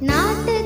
நாட்டு